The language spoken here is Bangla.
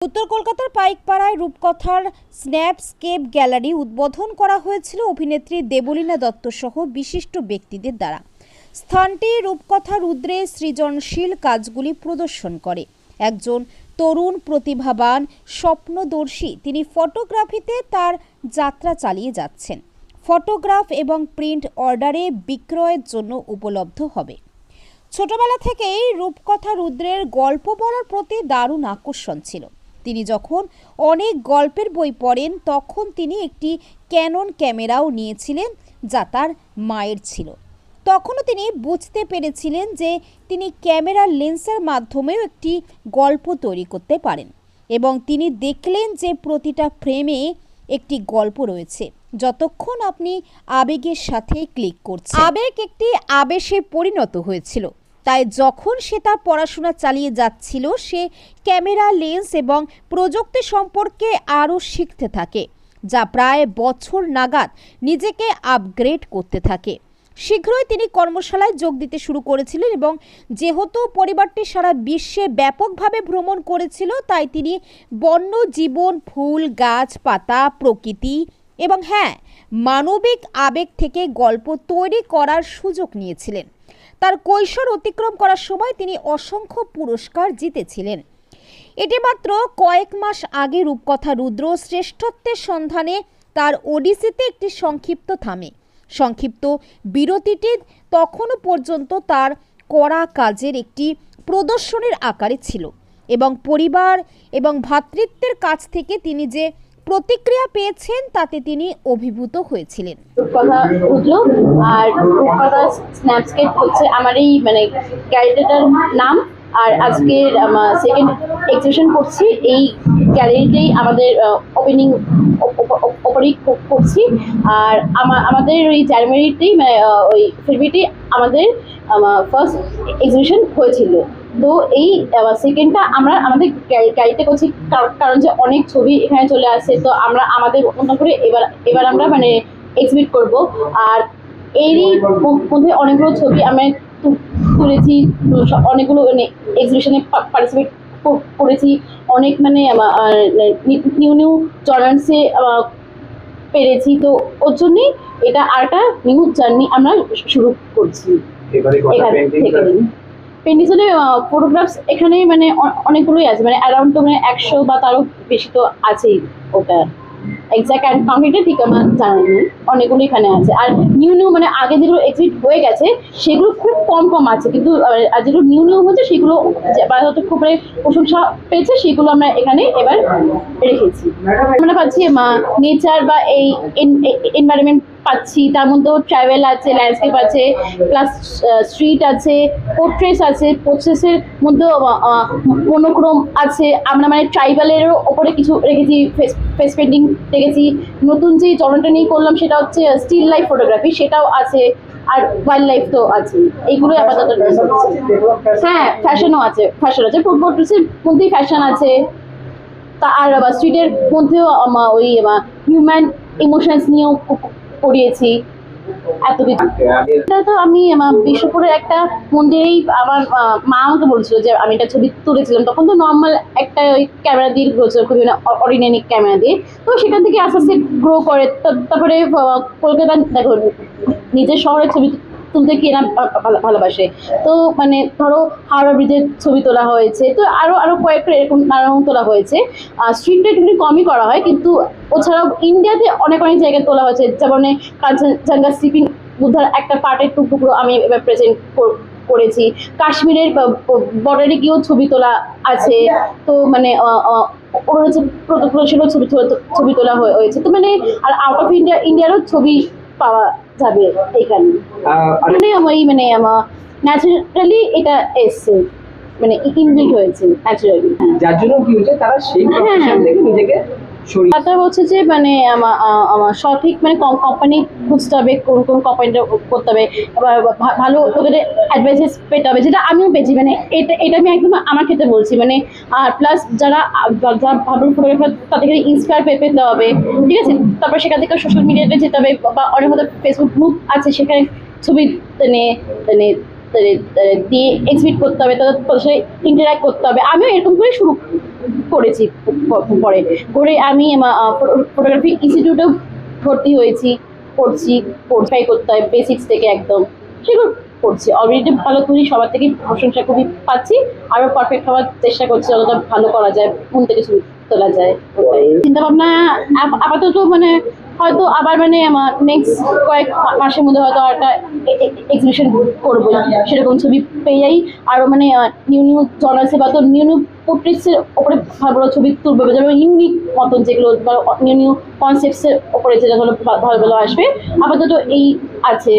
উত্তর কলকাতার পাইকপাড়ায় রূপকথার স্ন্যাপস্কেপ গ্যালারি উদ্বোধন করা হয়েছিল অভিনেত্রী দেবলীনা দত্ত সহ বিশিষ্ট ব্যক্তিদের দ্বারা। স্থানটি রূপকথা রুদ্রের সৃজনশীল কাজগুলি প্রদর্শন করে। একজন তরুণ প্রতিভাবান স্বপ্নদর্শী, তিনি ফটোগ্রাফিতে তার যাত্রা চালিয়ে যাচ্ছেন। ফটোগ্রাফ এবং প্রিন্ট অর্ডারে বিক্রয়ের জন্য উপলব্ধ হবে। ছোটবেলা থেকেই রূপকথা রুদ্রের গল্প বলার প্রতি দারুণ আকর্ষণ ছিল। তিনি যখন অনেক গল্পের বই পড়েন, তখন তিনি একটি ক্যানন ক্যামেরাও নিয়েছিলেন যা তার মায়ের ছিল। তখনও তিনি বুঝতে পেরেছিলেন যে তিনি ক্যামেরার লেন্সের মাধ্যমেও একটি গল্প তৈরি করতে পারেন এবং তিনি দেখলেন যে প্রতিটা ফ্রেমে একটি গল্প রয়েছে। যতক্ষণ আপনি আবেগের সাথে ক্লিক করছেন, আবেগ একটি আবেশে পরিণত হয়েছিল। তাই যখন সে তার পড়াশোনা চালিয়ে যাচ্ছিল, সে ক্যামেরা লেন্স এবং প্রযুক্তি সম্পর্কে আরও শিখতে থাকে, যা প্রায় বছর নাগাদ নিজেকে আপগ্রেড করতে থাকে। শীঘ্রই তিনি কর্মশালায় যোগ দিতে শুরু করেছিলেন এবং যেহেতু পরিবারটি সারা বিশ্বে ব্যাপকভাবে ভ্রমণ করেছিল, তাই তিনি বন্য জীবন, ফুল, গাছ, পাতা, প্রকৃতি এবং হ্যাঁ মানবিক আবেগ থেকে গল্প তৈরি করার সুযোগ নিয়েছিলেন। তার কৈশোর অতিক্রম করার সময় তিনি অসংখ্য পুরস্কার জিতেছিলেন। এটি মাত্র কয়েক মাস আগে রূপকথা রুদ্র শ্রেষ্ঠত্বের সন্ধানে তার ওডিসিতে একটি সংক্ষিপ্ত থামে। সংক্ষিপ্ত বিরতিটি তখনও পর্যন্ত তার করা কাজের একটি প্রদর্শনীর আকারে ছিল এবং পরিবার এবং ভ্রাতৃত্বের কাছ থেকে তিনি যে প্রতিক্রিয়া পেয়েছেন, তাতে তিনি অভিভূত হয়েছিলেন। আর রূপকথা স্ন্যাপস্কেপ হচ্ছে আমার এই মানে গ্যালারিটার নাম। আর আজকের সেকেন্ড এক্সিবিশন করছি। এই গ্যালারিতেই আমাদের ওপেনিং ওপেনিং করছি। আর আমা- আমাদের ওই জানুয়ারিতেই মানে ওই ফেব্রুয়ারিতে আমাদের ফার্স্ট এক্সিবিশন হয়েছিল। তো এই সেকেন্ডটা আমরা আমাদের গ্যালারিতে করছি কার- কারণ যে অনেক ছবি এখানে চলে আসে তো আমরা আমাদের মতো করে এবার এবার আমরা মানে এক্সিবিট করব। আর এরই মধ্যে অনেকগুলো ছবি আমরা তুলেছি অনেকগুলো মানে এক্সিবিশনে পার্টিসিপেট করেছি। অনেক মানে নিউ নিউ জনার্সে পেরেছি। তো ওর জন্যই এটা আরেকটা নিউ জার্নি আমরা শুরু করছি। এখান থেকে। পেন্ডিসনে ফটোগ্রাফস এখানে মানে অনেকগুলোই আছে। মানে অ্যারাউন্ড তো মানে একশো বা তারও বেশি তো আছেই ওটা। অ্যান্ড ঠিক আমার অনেকগুলো এখানে আছে। আর নিউ নিউ মানে আগে যেগুলো এক্সিট হয়ে গেছে, সেগুলো খুব কম কম আছে। কিন্তু আর যেগুলো নিউ নিউ হচ্ছে সেগুলো হয়তো খুব প্রশংসা পেয়েছে, সেগুলো আমরা এখানে এবার রেখেছি। আমরা পাচ্ছি নেচার বা এই এনভায়রনমেন্ট পাচ্ছি। তার মধ্যেও ট্রাভেল আছে ল্যান্ডস্কেপ আছে প্লাস স্ট্রিট আছে পোর্ট্রেস আছে পোর্ট্রেসের মধ্যেও মনোক্রম আছে। আমরা মানে ট্রাইবালেরও ওপরে কিছু রেখেছি ফেস ফেস পেন্টিং রেখেছি নতুন যে চলনটা নিয়ে করলাম সেটা হচ্ছে স্টিল লাইফ ফটোগ্রাফি সেটাও আছে, আর ওয়াইল্ড লাইফ তো আছে। এইগুলোই আপাতত হ্যাঁ ফ্যাশনও আছে ফ্যাশন আছে। পোর্ট্রেসের মধ্যেই ফ্যাশন আছে। তা, আর স্ট্রিটের মধ্যেও ওই হিউম্যান ইমোশনস নিয়েও করিয়েছি এত কিছু এটা তো আমি আমার বিশ্বপুরের একটা মন্দিরেই আমার মা আমাকে বলছিল যে আমি একটা ছবি তুলেছিলাম। তখন তো নর্মাল একটা ওই ক্যামেরা দিয়ে করেছিল খুবই অর্ডিনারি ক্যামেরা দিয়ে। তো সেখান থেকে আস্তে আস্তে গ্রো করে তারপরে কলকাতা, দেখো, নিজের শহরের ছবি তুলতে কে না ভালো- ভালোবাসে। তো মানে ধরো হাওড়া ব্রিজের ছবি তোলা হয়েছে, তো আরও আরও কয়েকটা এরকম নানা রকম তোলা হয়েছে। স্ট্রিটটা একটু কমই করা হয়, কিন্তু ওছাড়াও ইন্ডিয়াতে অনেক অনেক জায়গায় তোলা হয়েছে। যেমন কাঞ্চনজঙ্ঘা স্লিপিং বুদ্ধার একটা পার্টের টুকরো আমি এবার প্রেজেন্ট করেছি। কাশ্মীরের বর্ডারে গিয়েও ছবি তোলা আছে। তো মানে প্রদেশেরও ছবি ছবি তোলা হয়েছে। তো মানে আর আউট অফ ইন্ডিয়া ইন্ডিয়ারও ছবি পাওয়া যাবে এখানে। আহ, আর মানে আমারই মানে আমার ন্যাচারালি এটা এসছে। মানে ইনবিল্ট হয়েছে ন্যাচারালি যার জন্য কি হচ্ছে তারা সেই হ্যাঁ। প্রফেশন থেকে নিজেকে সরিয়ে কথা হচ্ছে যে মানে আমার সঠিক মানে কোম্পানি খুঁজতে হবে, কোন কোন কোম্পানিটা করতে হবে ভালো লোকেদের অ্যাডভাইসেস পেতে হবে, যেটা আমিও পেয়েছি। মানে এটা এটা আমি একদম আমার ক্ষেত্রে বলছি। মানে আর প্লাস যারা যারা ভালো ফটোগ্রাফার তাদেরকে ইন্সপায়ার পেয়ে পেতে হবে, ঠিক আছে? তারপর সেখান থেকে সোশ্যাল মিডিয়াতে যেতে হবে, বা অনেক হয়তো ফেসবুক গ্রুপ আছে, সেখানে ছবি মানে মানে দিয়ে এক্সিবিট করতে হবে, তাদের সাথে ইন্টারাক্ট করতে হবে। আমিও এরকম করে শুরু করেছি পরে। করে আমি ফটোগ্রাফি ইনস্টিটিউটেও ভর্তি হয়েছি করছি পড়াই করতে হয় বেসিক্স থেকে একদম। সেগুলো করছি। অলরেডি ভালো করি সবার থেকে প্রশংসা খুবই পাচ্ছি। আরও পারফেক্ট হওয়ার চেষ্টা করছি যতটা ভালো করা যায় মন থেকে ছবি তোলা যায়। চিন্তা ভাবনা আপাতত মানে হয়তো আবার মানে আমার নেক্সট কয়েক মাসের মধ্যে হয়তো একটা এক্সিবিশন করব সেরকম ছবি পেয়ে পেয়েই। আরও মানে নিউ নিউ জনার্সে বা তো নিউ নিউ পোর্ট্রেটসের ওপরে ভালো ভালো ছবি তুলবে যেমন ইউনিক মতন যেগুলো, বা নিউ নিউ কনসেপ্টসের ওপরে যেটা ভালো ভালো আসবে, আপাতত এই আছে।